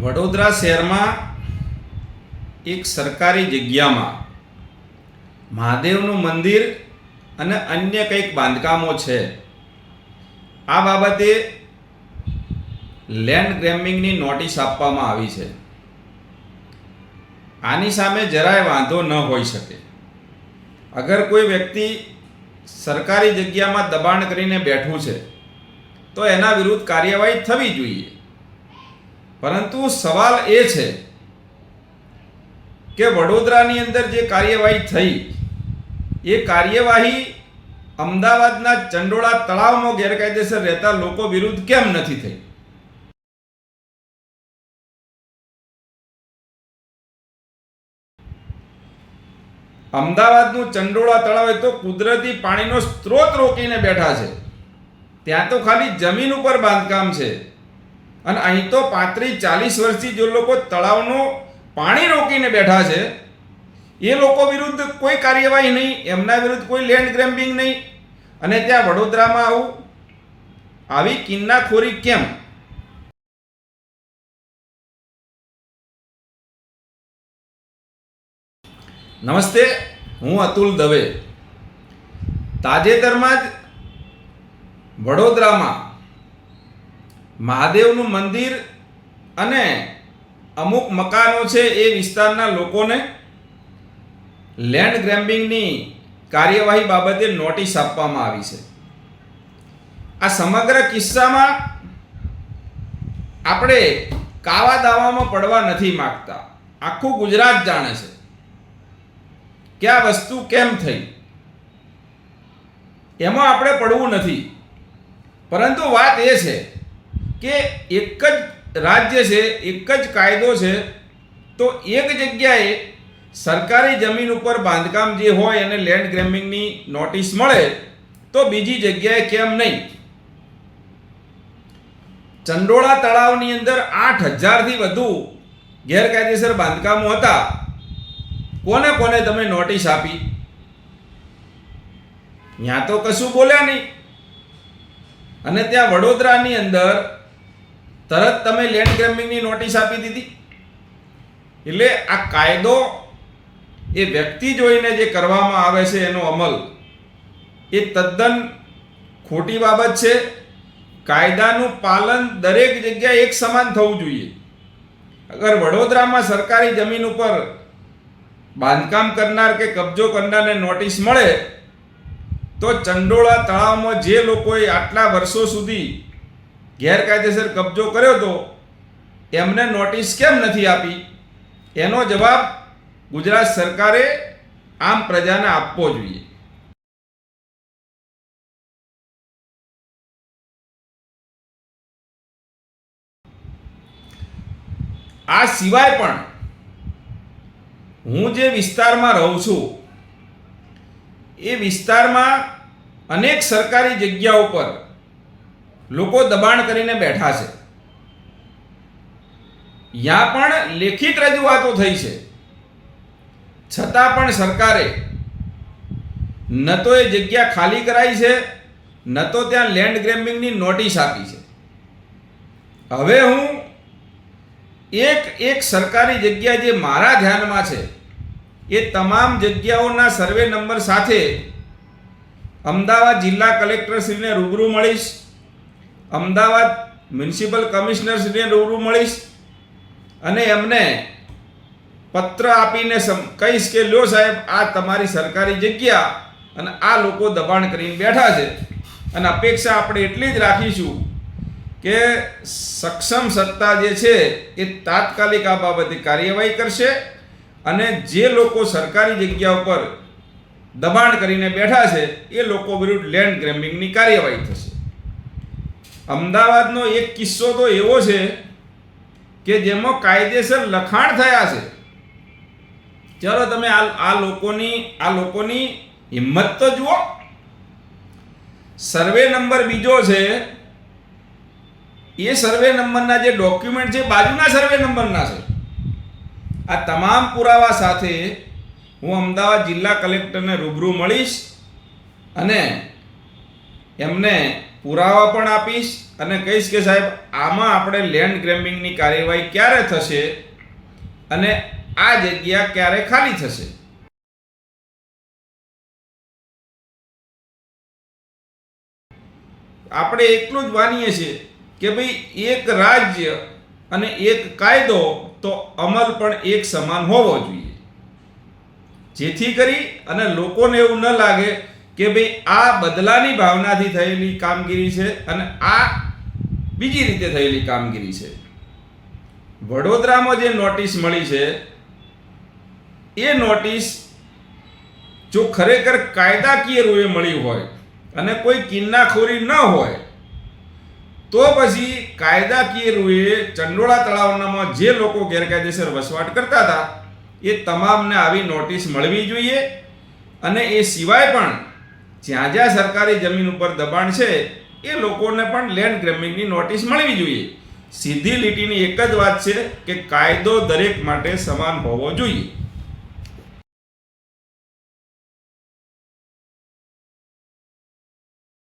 વડોદરા શહેરમાં એક સરકારી જગ્યામાં મહાદેવનું મંદિર અને અન્ય કંઈક બાંધકામો છે. આ બાબતે લેન્ડ ગ્રેમિંગની નોટિસ આપવામાં આવી છે. આની સામે જરાય વાંધો ન હોઈ શકે. અગર કોઈ વ્યક્તિ સરકારી જગ્યામાં દબાણ કરીને બેઠું છે, તો એના વિરુદ્ધ કાર્યવાહી થવી જોઈએ. પરંતુ સવાલ એ છે કે વડોદરાની અંદર જે કાર્યવાહી થઈ, એ કાર્યવાહી અમદાવાદના ચંડોળા તળાવમાં ગેરકાયદેસર રહેતા લોકો વિરુદ્ધ કેમ નથી થઈ? અમદાવાદનું ચંડોળા તળાવ એ તો કુદરતી પાણીનો સ્ત્રોત રોકીને બેઠા છે. ત્યાં તો ખાલી જમીન ઉપર બાંધકામ છે. અને અહીં તો પાંત્રીસ, ચાલીસ વર્ષથી જે લોકો તળાવનું પાણી રોકીને બેઠા છે, એ લોકો વિરુદ્ધ કોઈ કાર્યવાહી નહીં, એમના વિરુદ્ધ કોઈ લેન્ડ ગ્રેમ્બિંગ નહીં. અને ત્યાં વડોદરામાં આવું, આવી કિન્નાખોરી કેમ? નમસ્તે, હું અતુલ દવે. તાજેતરમાં જ વડોદરામાં મહાદેવનું મંદિર અને અમુક મકાનો છે એ વિસ્તારના લોકોને લેન્ડ ગ્રેમ્બિંગની કાર્યવાહી બાબતે નોટિસ આપવામાં આવી છે. આ સમગ્ર કિસ્સામાં આપણે કાવા દાવામાં પડવા નથી માગતા. આખું ગુજરાત જાણે છે કે આ વસ્તુ કેમ થઈ? એમાં આપણે પડવું નથી. પરંતુ વાત એ છે કે એક જ રાજ્ય છે, એક જ કાયદો છે, તો એક જગ્યાએ સરકારી જમીન ઉપર બાંધકામ જે હોય એને લેન્ડ ગ્રેમિંગની નોટિસ મળે, તો બીજી જગ્યાએ કેમ નહીં? ચંડોળા તળાવની અંદર આઠ હજારથી વધુ ગેરકાયદેસર બાંધકામો હતા. કોને કોને તમે નોટિસ આપી? ત્યાં તો કશું બોલ્યા નહીં. અને ત્યાં વડોદરાની અંદર તરત તમે લેન્ડ ગ્રેમિંગની નોટિસ આપી દીધી. એટલે આ કાયદો એ વ્યક્તિ જોઈને જે કરવામાં આવે છે એનો અમલ, એ તદ્દન ખોટી બાબત છે. કાયદાનું પાલન દરેક જગ્યાએ એક સમાન થવું જોઈએ. અગર વડોદરામાં સરકારી જમીન ઉપર બાંધકામ કરનાર કે કબજો કરનારને નોટિસ મળે, તો ચંડોળા તળાવમાં જે લોકોએ આટલા વર્ષો સુધી ગેરકાયદેસર કબજો કર્યો હતો એમને નોટિસ કેમ નથી આપી? એનો જવાબ ગુજરાત સરકારે આમ પ્રજાને આપવો જોઈએ. આ સિવાય પણ હું જે વિસ્તારમાં રહું છું, એ વિસ્તારમાં અનેક સરકારી જગ્યાઓ પર લોકો દબાણ કરીને બેઠા છે. યા પણ લેખિત રજૂઆતો થઈ છે. છતાં પણ સરકારે ન તો એ જગ્યા ખાલી કરાઈ છે, ન તો ત્યાં લેન્ડ ગ્રેમ્બિંગની નોટિસ આપી છે. હવે હું એક એક સરકારી જગ્યા જે મારા ધ્યાનમાં છે, એ તમામ જગ્યાઓના સર્વે નંબર સાથે અમદાવાદ જિલ્લા કલેક્ટરશ્રીને રૂબરૂ મળીશ. અમદાવાદ મ્યુનિસિપલ કમિશનરશ્રીને રૂબરૂ મળીશ અને એમને પત્ર આપીને કહીશ કે, લ્યો સાહેબ, આ તમારી સરકારી જગ્યા અને આ લોકો દબાણ કરીને બેઠા છે. અને અપેક્ષા આપણે એટલી જ રાખીશું કે સક્ષમ સત્તા જે છે એ તાત્કાલિક આ બાબતે કાર્યવાહી કરશે અને જે લોકો સરકારી જગ્યા ઉપર દબાણ કરીને બેઠા છે એ લોકો વિરુદ્ધ લેન્ડ ગ્રેમ્બિંગની કાર્યવાહી થશે. અમદાવાદનો એક કિસ્સો તો એવો છે કે જેમાં કાયદેસર લખાણ થયા છે. ચલો તમે આ આ લોકોની આ લોકોની હિંમત તો જુઓ. સર્વે નંબર બીજો છે, એ સર્વે નંબરના જે ડોક્યુમેન્ટ છે બાજુના સર્વે નંબરના છે. આ તમામ પુરાવા સાથે હું અમદાવાદ જિલ્લા કલેક્ટરને રૂબરૂ મળીશ અને એમને પુરાવા પણ આપીશ અને કહીશ કે સાહેબ, આમાં આપણે લેન્ડ ગ્રેમ્બિંગની કાર્યવાહી ક્યારે થશે અને આ જગ્યા ક્યારે ખાલી થશે? આપણે એટલું જ માનીએ છીએ કે ભાઈ એક રાજ્ય અને એક કાયદો તો અમલ પણ એક સમાન હોવો જોઈએ. જેથી કરી અને લોકોને એવું ન લાગે કે ભાઈ આ બદલાની ભાવનાથી થયેલી કામગીરી છે અને આ બીજી રીતે થયેલી કામગીરી છે. વડોદરામાં જે નોટિસ મળી છે, એ નોટિસ જો ખરેખર કાયદાકીય રૂએ મળી હોય અને કોઈ કિન્નાખોરી ન હોય, તો પછી કાયદાકીય રૂએ ચંડોળા તળાવનામાં જે લોકો ગેરકાયદેસર વસવાટ કરતા હતા, એ તમામને આવી નોટિસ મળવી જોઈએ અને એ સિવાય પણ જ્યાં જ્યાં સરકારી જમીન ઉપર દબાણ છે, એ લોકોને પણ લેન્ડ ગ્રેમિંગની નોટિસ મળવી જોઈએ. સીધી લીટીની એક જ વાત છે કે કાયદો દરેક માટે સમાન હોવો જોઈએ.